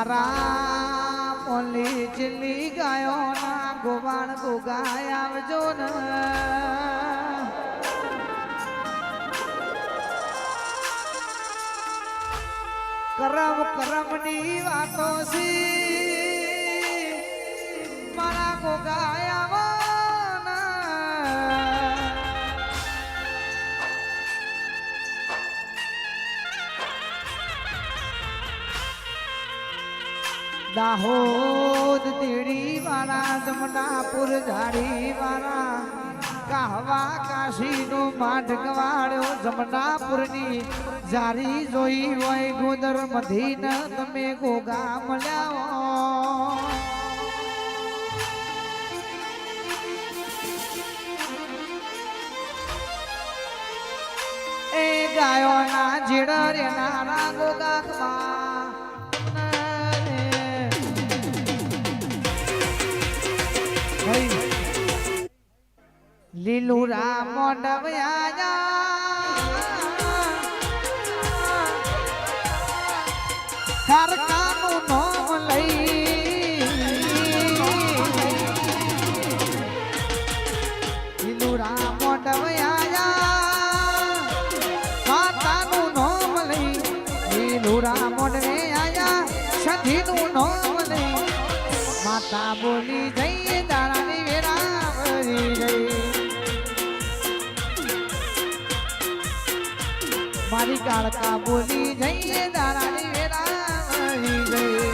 મારા મોલી ચીલી ગાયો ના ગોવાણ ગોગાય આવજો ને. કરમ કરમની વાતો સી દાહોદ દેડી વાળા, જમનાપુર ઝાડી વાળા, કાહવા કાશી નો માઢ ગવાડ્યો જમનાપુરની જારી જોઈ હોય ગોદર મધીન, તમે ગોગા મળ્યા એ ગાયો ના જીડ રે નારા ગોગા લીલું રામ મોડવ્યા સરકારનું નામ લઈ. લીલું રામ મોડવ્યા માતાનું નામ લઈ. લીલું રામ મોડવે આયા સધીનું નામ લઈ. માતા બોલી જઈએ દાડાની મારી કાળકા બોલી જઈએ દાડાની વેરા ભરી ગઈ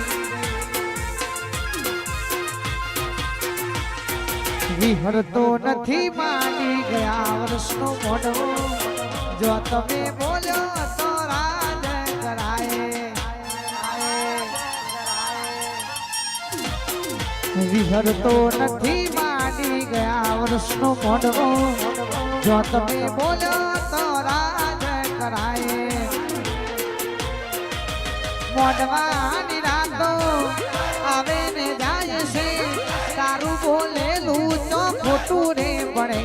વિહરતો નથી માની ગયા વર્ષનો મોઢો જો તમે બોલ્યો તો રાજ કરાય વિહરતો નથી માની ગયા વર્ષનો મોઢો જો તમે બોલ્યો મોઢવાની રાતો આવે ને જાય છે. તારું બોલેલું તો ખોટું રે પડે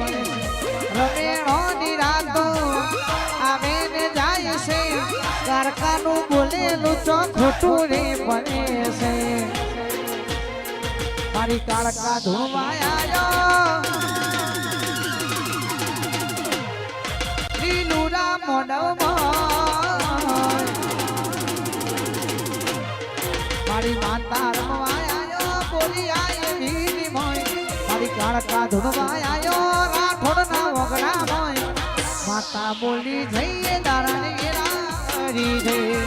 રમેણોની રાતો આવે ને જાય છે. કારકાનું બોલેલું તો ખોટું રે પડે છે. મારી કાળકા ધોવાયા મોડવમાં મારી માતા રમવાયો બોલી આય વીરી મોય. મારી કાળકા ધૂનવાયો રાઠોડ ના વગડા મોય. માતા બોલી જઈએ દારાની વેરારી જઈ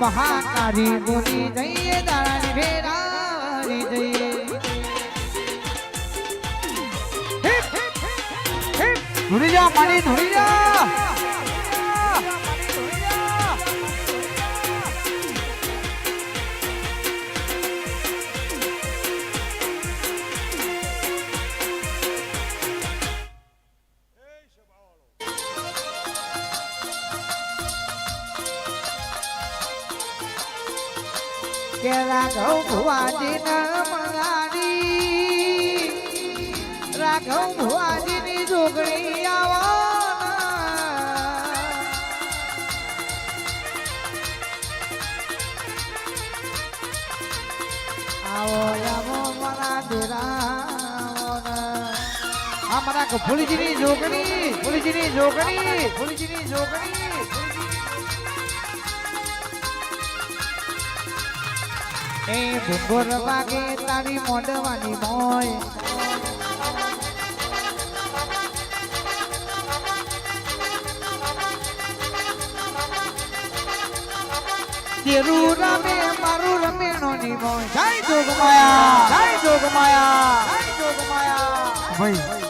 મહાકારી બોલી જઈએ દારાની વેરારી જઈએ જા પાણી ધૂળી જા કે રાઘવ ભુવાજી નમગારી રાઘવ ભુવાજી ની જોગણી આવો આવો આવો મારા દેરા આ મારા ફૂલીજી ની જોગણી ફૂલીજી ની જોગણી. એ ભૂંગોર વાગે તારી મોડવાની મોય. તેરું રમે ભાઈ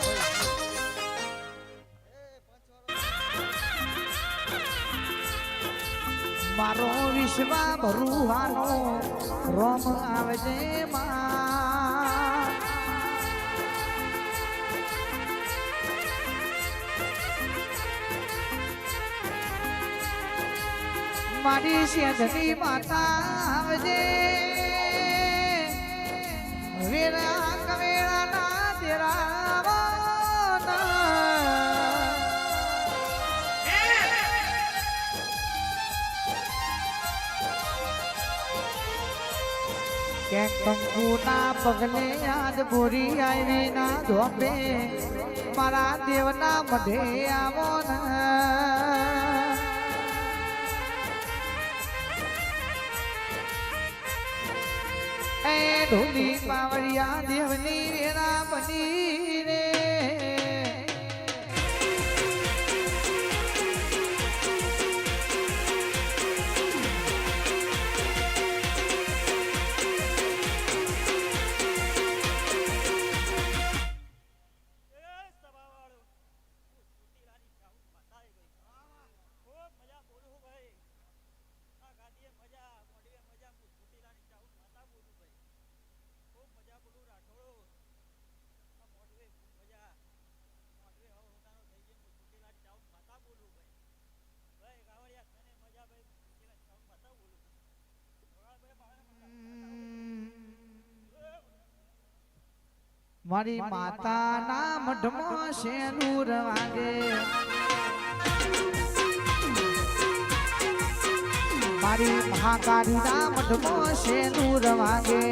મારો વિશ્વા ભરુવાનો રોમ આવજે માં મારી. સેધની માતા આવજે કંકુના પગલે આજ બોરી આવી ના ધોપે. મારા દેવના મઢે આવો એ ઢોલી પાવડિયા દેવની રેના બની રે. મારી માતાના મઢમાં શેનુર વાગે મારી મહાકાળીના મઢમાં શેનુર વાગે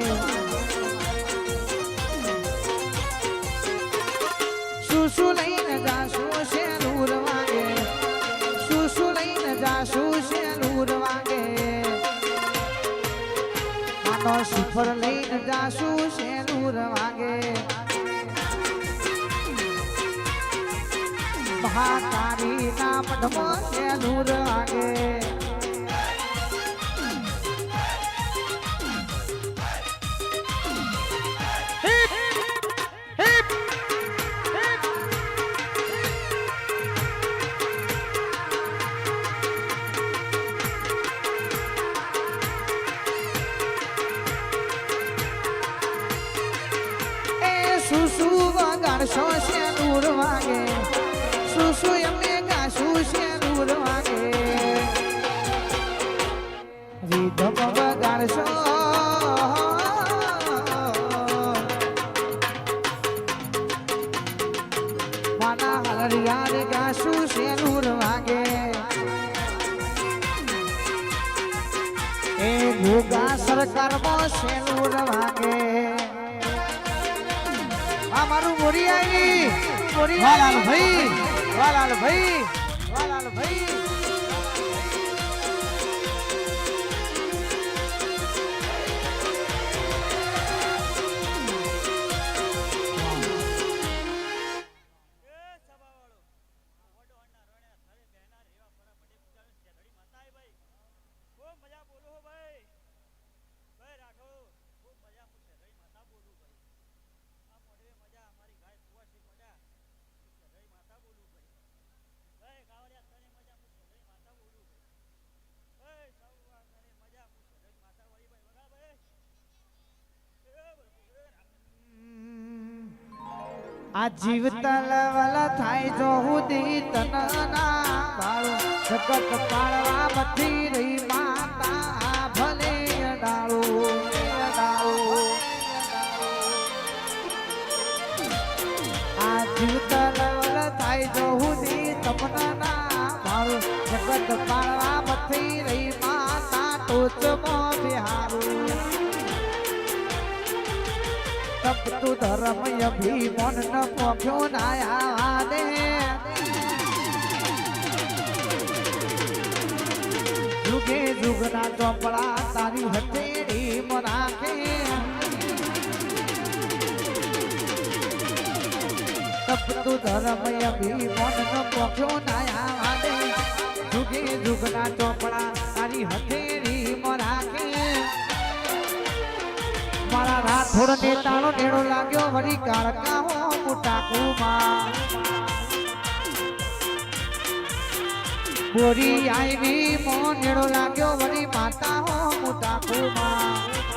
શું શું લઈને જાશું શેનુર વાગે શું શું લઈને જાશું શેનુર વાગે આનો શિખર લઈને જાશું શેનુર વાગે મહાકાળી ના મઢમાં શેનુર વાગે. એ શું શું એમને ગાશું શેનુર વાગે રીધમ વગાડશો માના હરિયાર ગાશું એ સરકારમાં શેનુર વાગે મોરી ભાઈ. વાલાલ ભાઈ વાલાલ ભાઈ આ જીવ તલવલ થાય જો હુદી તનના. પાળો જગત પાળવા મથી રહી માતા. ભલે ડાળો ડાળો આ જીવ તલવલ થાય જો હુદી તમના પાળો જગત પાળવા મથી રહી માતા. ટોચમાં બિહારું. તપતું ધર્મ અભિમન ન પોખ્યો નાયા દે જુગે જુગના ચોપડા તારી હથેળી મરાખે તપતું ધર્મ અભિમન ન પોખ્યો નાયા દે જુગે જુગના ચોપડા તારી હથેળી મારા રાઠોડ ને તાળો નેડો લાગ્યો, વળી કાળકા હો મોટા કુમાં બોરી આવી મો નેડો લાગ્યો, વળી માતા હો મોટા કુમાં